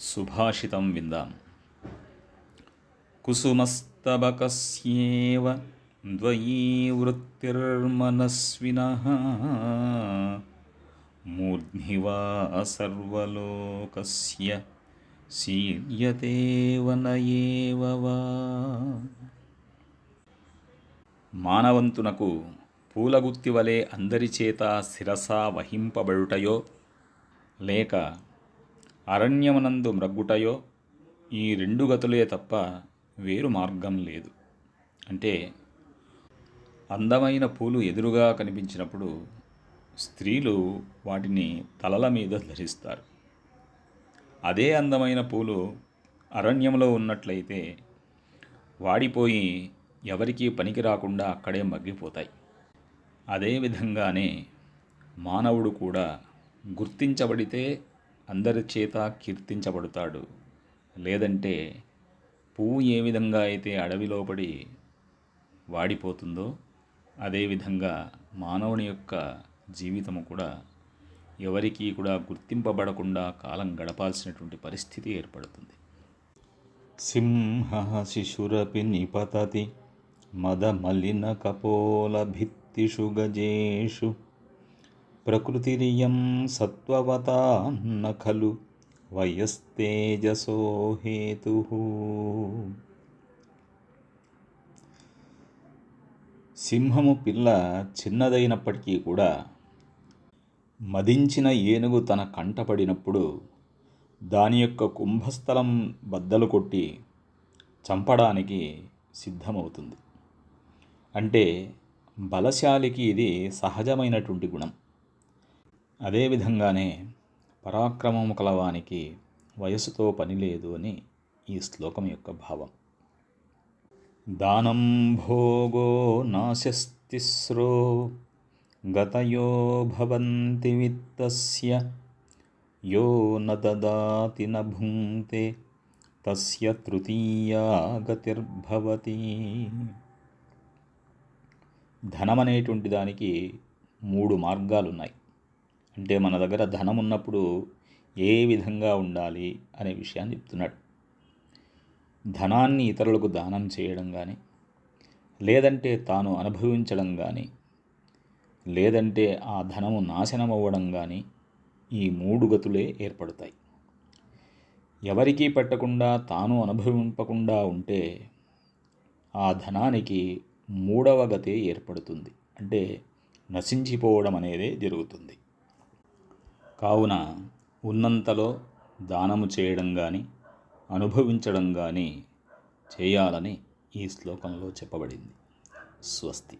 సుభాషితం విందాం. కుసుమస్తబకస్యేవ ద్వయీ వృత్తిర్మనస్వినः మూర్ధ్నివా సర్వలోకస్య శీల్యతే వనయేవ వా. మానవంతునకు పూలగుత్తి వలె అందరి చేత శిరస వహింపబడుటయో లేక అరణ్యమునందు మ్రగ్గుటయో ఈ రెండు గతులే తప్ప వేరు మార్గం లేదు. అంటే అందమైన పూలు ఎదురుగా కనిపించినప్పుడు స్త్రీలు వాటిని తలల మీద ధరిస్తారు. అదే అందమైన పూలు అరణ్యంలో ఉన్నట్లయితే వాడిపోయి ఎవరికీ పనికి రాకుండా అక్కడే మగ్గిపోతాయి. అదేవిధంగానే మానవుడు కూడా గుర్తించబడితే అందరి చేత కీర్తించబడతాడు. లేదంటే పువ్వు ఏ విధంగా అయితే అడవిలో పడి వాడిపోతుందో అదేవిధంగా మానవుని యొక్క జీవితము కూడా ఎవరికీ కూడా గుర్తింపబడకుండా కాలం గడపాల్సినటువంటి పరిస్థితి ఏర్పడుతుంది. సింహ శిశురపి నిపతతి మదమలిన కపోల భిత్తిషు గజేషు ప్రకృతిరియం సత్వవతాన్న ఖలు వయస్తేజసో హేతు. సింహము పిల్ల చిన్నదైనప్పటికీ కూడా మదించిన ఏనుగు తన కంటపడినప్పుడు దాని యొక్క కుంభస్థలం బద్దలు కొట్టి చంపడానికి సిద్ధమవుతుంది. అంటే బలశాలికి ఇది సహజమైనటువంటి గుణం. అదేవిధంగానే పరాక్రమము కలవానికి వయసుతో పని లేదు అని ఈ శ్లోకం యొక్క భావం. దానం భోగో నాశస్తిస్రో గతయో భవంతి విత్తస్య యో న నభుంతే తస్య తృతీయా గతిర్భవతి. ధనమనేటువంటి దానికి మూడు మార్గాలున్నాయి. అంటే మన దగ్గర ధనం ఉన్నప్పుడు ఏ విధంగా ఉండాలి అనే విషయాన్ని చెప్తున్నాడు. ధనాన్ని ఇతరులకు దానం చేయడం కానీ లేదంటే తాను అనుభవించడం కానీ లేదంటే ఆ ధనము నాశనం అవ్వడం కానీ ఈ మూడు గతులే ఏర్పడతాయి. ఎవరికీ పెట్టకుండా తాను అనుభవింపకుండా ఉంటే ఆ ధనానికి మూడవ గతే ఏర్పడుతుంది. అంటే నశించిపోవడం అనేదే జరుగుతుంది. కావున ఉన్నంతలో దానము చేయడం కానీ అనుభవించడం కానీ చేయాలని ఈ శ్లోకంలో చెప్పబడింది. స్వస్తి.